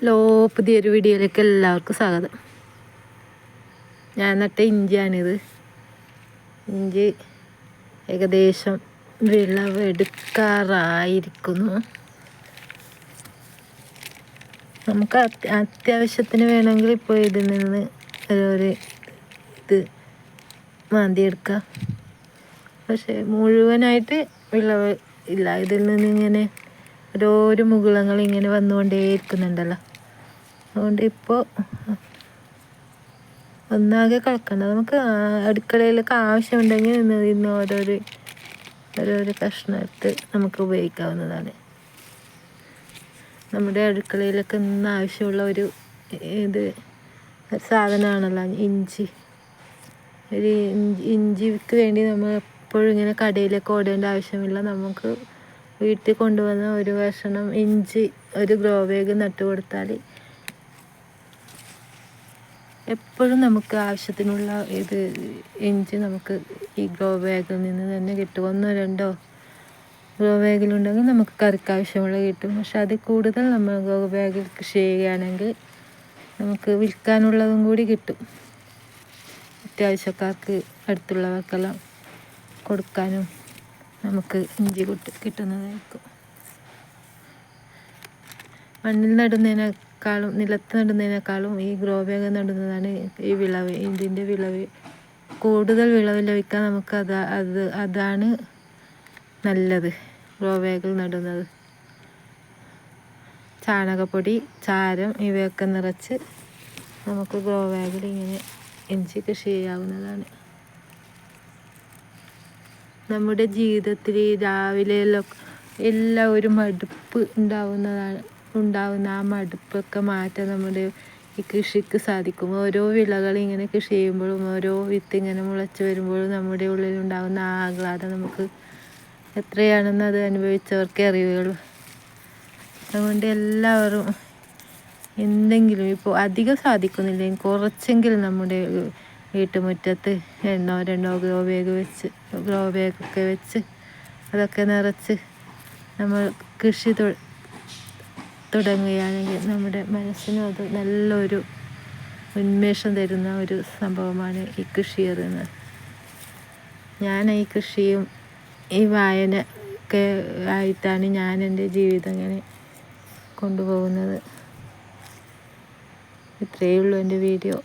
Hello പുതിയൊരു വീഡിയോയിലേക്ക് എല്ലാവർക്കും സ്വാഗതം. ഞാൻ നട്ട ഇഞ്ചിയാണിത്. ഇഞ്ചി ഏകദേശം വിളവെടുക്കാറായിരിക്കുന്നു. നമുക്ക് അത്യാവശ്യത്തിന് വേണമെങ്കിൽ ഇപ്പോൾ ഇതിൽ നിന്ന് ഒരു ഇത് മാന്തിയെടുക്കാം. പക്ഷേ മുഴുവനായിട്ട് വിളവ് ഇല്ല. ഇതിൽ നിന്ന് ഇങ്ങനെ ഓരോരോ മുകുളങ്ങൾ ഇങ്ങനെ വന്നുകൊണ്ടേ ഇരിക്കുന്നുണ്ടല്ലോ അതുകൊണ്ട് ഇപ്പോൾ ഒന്നാകെ കളക്കണ്ട നമുക്ക് അടുക്കളയിലൊക്കെ ആവശ്യമുണ്ടെങ്കിൽ ഇന്ന് ഓരോരോ ഓരോരോ കഷ്ണം എടുത്ത് നമുക്ക് ഉപയോഗിക്കാവുന്നതാണ്. നമ്മുടെ അടുക്കളയിലൊക്കെ ഇന്ന് ആവശ്യമുള്ള ഒരു ഇത് സാധനമാണല്ലോ ഇഞ്ചി. ഒരു ഇഞ്ചി ഇഞ്ചിക്ക് വേണ്ടി നമ്മൾ എപ്പോഴും ഇങ്ങനെ കടയിലേക്ക് ഓടേണ്ട ആവശ്യമില്ല. നമുക്ക് വീട്ടിൽ കൊണ്ടുവന്ന ഒരു കഷണം ഇഞ്ചി ഒരു ഗ്രോ ബാഗ് നട്ടു കൊടുത്താൽ എപ്പോഴും നമുക്ക് ആവശ്യത്തിനുള്ള ഇത് ഇഞ്ചി നമുക്ക് ഈ ഗ്രോ ബാഗിൽ നിന്ന് തന്നെ കിട്ടും. ഒന്നോ രണ്ടോ ഗ്രോ ബാഗിലുണ്ടെങ്കിൽ നമുക്ക് കറിക്ക് ആവശ്യമുള്ള കിട്ടും. പക്ഷെ അതിൽ കൂടുതൽ നമ്മൾ ഗ്രോ ബാഗിൽ കൃഷി ചെയ്യുകയാണെങ്കിൽ നമുക്ക് വിൽക്കാനുള്ളതും കൂടി കിട്ടും. അത്യാവശ്യക്കാർക്ക് അടുത്തുള്ളവർക്കെല്ലാം കൊടുക്കാനും നമുക്ക് ഇഞ്ചി കുട്ടി കിട്ടുന്നതായിരിക്കും. മണ്ണിൽ നടുന്നതിനേക്കാളും നിലത്ത് നടുന്നതിനേക്കാളും ഈ ഗ്രോ ബാഗ് നടുന്നതാണ് ഈ വിളവ്. ഇതിന്റെ വിളവ് കൂടുതൽ വിളവ് ലഭിക്കാൻ നമുക്ക് അത് അത് അതാണ് നല്ലത് ഗ്രോ ബാഗിൽ നടുന്നത്. ചാണകപ്പൊടി ചാരം ഇവയൊക്കെ നിറച്ച് നമുക്ക് ഗ്രോ ബാഗിൽ ഇങ്ങനെ ഇഞ്ചി കൃഷി ചെയ്യാവുന്നതാണ്. നമ്മുടെ ജീവിതത്തിൽ രാവിലെയെല്ലാം എല്ലാം ഒരു മടുപ്പ് ഉണ്ടാവുന്നതാണ് ഉണ്ടാവുന്ന ആ മടുപ്പൊക്കെ മാറ്റാൻ നമ്മുടെ ഈ കൃഷിക്ക് സാധിക്കും. ഓരോ വിളകൾ ഇങ്ങനെ കൃഷി ചെയ്യുമ്പോഴും ഓരോ വിത്ത് ഇങ്ങനെ മുളച്ച് വരുമ്പോഴും നമ്മുടെ ഉള്ളിൽ ഉണ്ടാകുന്ന ആ ആഹ്ലാദം നമുക്ക് എത്രയാണെന്ന് അത് അനുഭവിച്ചവർക്കേ അറിയുകയുള്ളൂ. അതുകൊണ്ട് എല്ലാവരും എന്തെങ്കിലും ഇപ്പോൾ അധികം സാധിക്കുന്നില്ലെങ്കിൽ കുറച്ചെങ്കിലും നമ്മുടെ വീട്ടുമുറ്റത്ത് എണ്ണോ രണ്ടോ ഗ്രോ ബാഗ് വെച്ച് ഗ്രോ ബാഗൊക്കെ വെച്ച് അതൊക്കെ നിറച്ച് നമ്മൾ കൃഷി തുടങ്ങുകയാണെങ്കിൽ നമ്മുടെ മനസ്സിനും അത് നല്ലൊരു ഉന്മേഷം തരുന്ന ഒരു സംഭവമാണ് ഈ കൃഷി എറിയുന്നത് ഞാൻ ഈ കൃഷിയും ഈ വായന ഒക്കെ ആയിട്ടാണ് ഞാൻ എന്റെ ജീവിതം ഇങ്ങനെ കൊണ്ടുപോകുന്നത്. ഇത്രയേ ഉള്ളൂ എന്റെ വീഡിയോ.